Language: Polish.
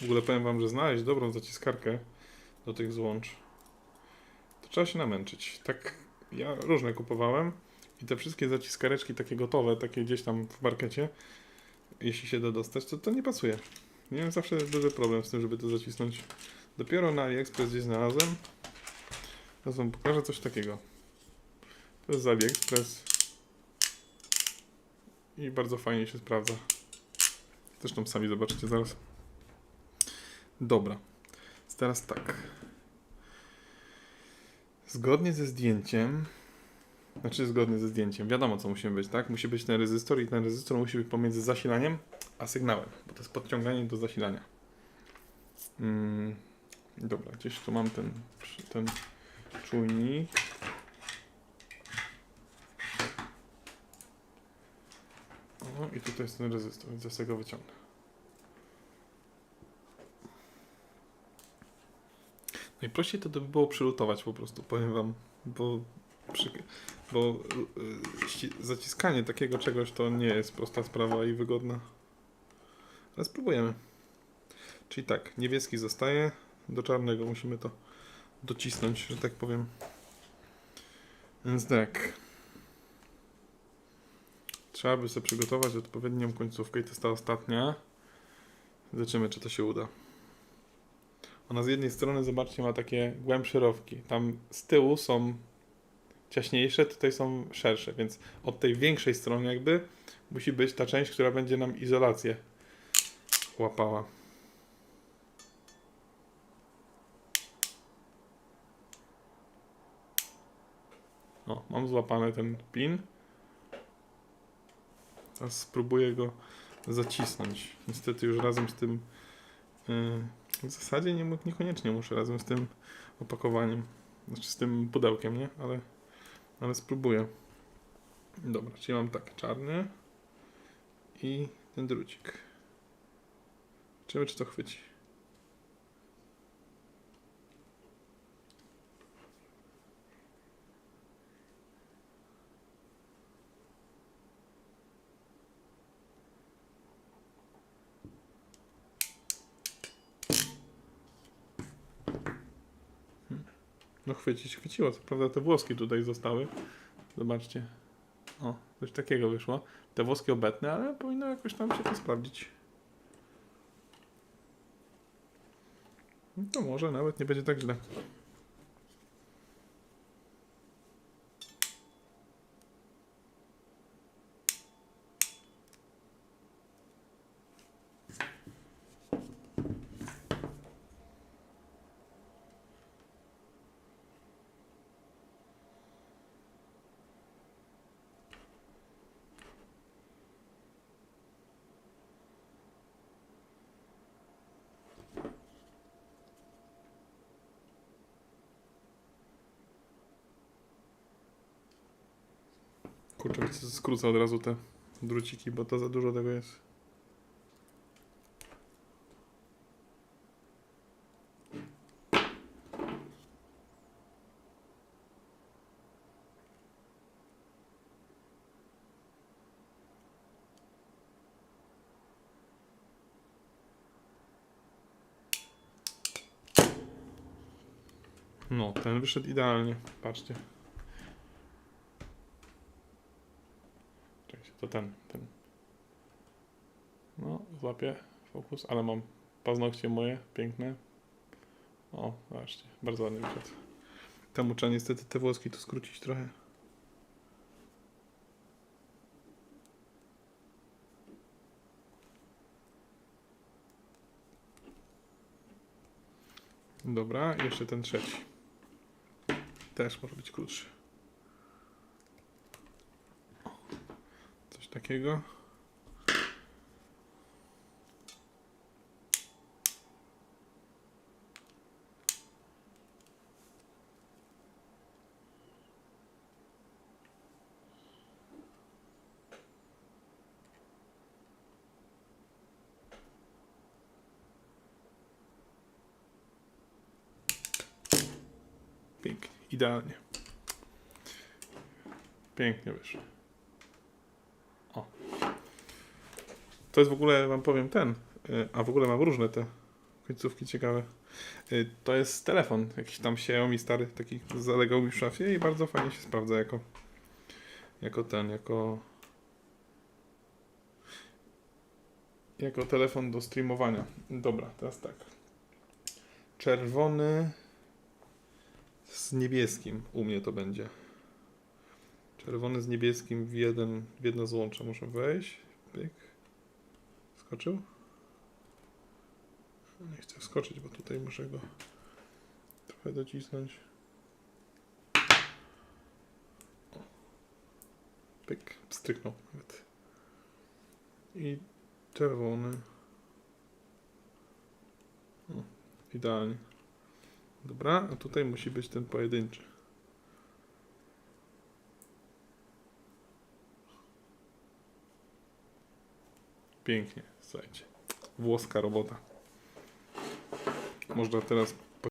W ogóle powiem wam, że znaleźć dobrą zaciskarkę do tych złącz, to trzeba się namęczyć. Tak, ja różne kupowałem i te wszystkie zaciskareczki takie gotowe, takie gdzieś tam w markecie, jeśli się da dostać, to to nie pasuje. Miałem zawsze duży problem z tym, żeby to zacisnąć. Dopiero na AliExpress gdzieś znalazłem. Teraz wam pokażę coś takiego. To jest z AliExpress. I bardzo fajnie się sprawdza. Zresztą sami zobaczycie zaraz. Dobra. Teraz tak. Zgodnie ze zdjęciem. Znaczy zgodnie ze zdjęciem. Wiadomo co musi być, tak? Musi być ten rezystor i ten rezystor musi być pomiędzy zasilaniem a sygnałem, bo to jest podciąganie do zasilania. Mm, dobra, gdzieś tu mam ten, ten czujnik. O, i tutaj jest ten rezystor, więc ja sobie go wyciągnę. Najprościej to by było przylutować po prostu, powiem wam, bo, przy, bo y, zaciskanie takiego czegoś to nie jest prosta sprawa i wygodna. Ale spróbujemy. Czyli tak, niebieski zostaje, do czarnego musimy to docisnąć, że tak powiem. Więc tak. Trzeba by sobie przygotować odpowiednią końcówkę i to jest ta ostatnia. Zobaczymy, czy to się uda. Ona z jednej strony, zobaczcie, ma takie głębsze rowki. Tam z tyłu są ciaśniejsze, tutaj są szersze, więc od tej większej strony jakby musi być ta część, która będzie nam izolację łapała. O, mam złapany ten pin. Teraz spróbuję go zacisnąć. Niestety już razem z tym yy, w zasadzie nie, niekoniecznie muszę razem z tym opakowaniem, znaczy z tym pudełkiem, nie? Ale, ale spróbuję. Dobra, czyli mam tak, czarny i ten drucik. Zobaczymy, czy to chwyci. No chwycić, chwyciło. Co prawda te włoski tutaj zostały. Zobaczcie. O, coś takiego wyszło. Te włoski obetne, ale powinno jakoś tam się to sprawdzić. No to może nawet nie będzie tak źle. Kurczę, skrócę od razu te druciki, bo to za dużo tego jest. No, ten wyszedł idealnie. Patrzcie. To ten, ten. No, złapię fokus, ale mam paznokcie moje, piękne. O, zobaczcie, bardzo ładnie wyszedł. Temu trzeba niestety te włoski tu skrócić trochę. Dobra, jeszcze ten trzeci. Też może być krótszy. Takiego. Pięknie, idealnie. Pięknie wyszło. To jest w ogóle, wam powiem, ten. y, A w ogóle mam różne te końcówki ciekawe. Y, To jest telefon, jakiś tam Xiaomi stary, taki zalegał mi w szafie i bardzo fajnie się sprawdza jako, jako ten, jako jako telefon do streamowania. Dobra, teraz tak. Czerwony z niebieskim u mnie to będzie. Czerwony z niebieskim w, jeden, w jedno złącze muszę wejść. Pyk. Skoczył? Nie chcę wskoczyć, bo tutaj muszę go trochę docisnąć. Pyk, stryknął nawet. I czerwony. O, idealnie. Dobra, a tutaj musi być ten pojedynczy. Pięknie, słuchajcie. Włoska robota. Można teraz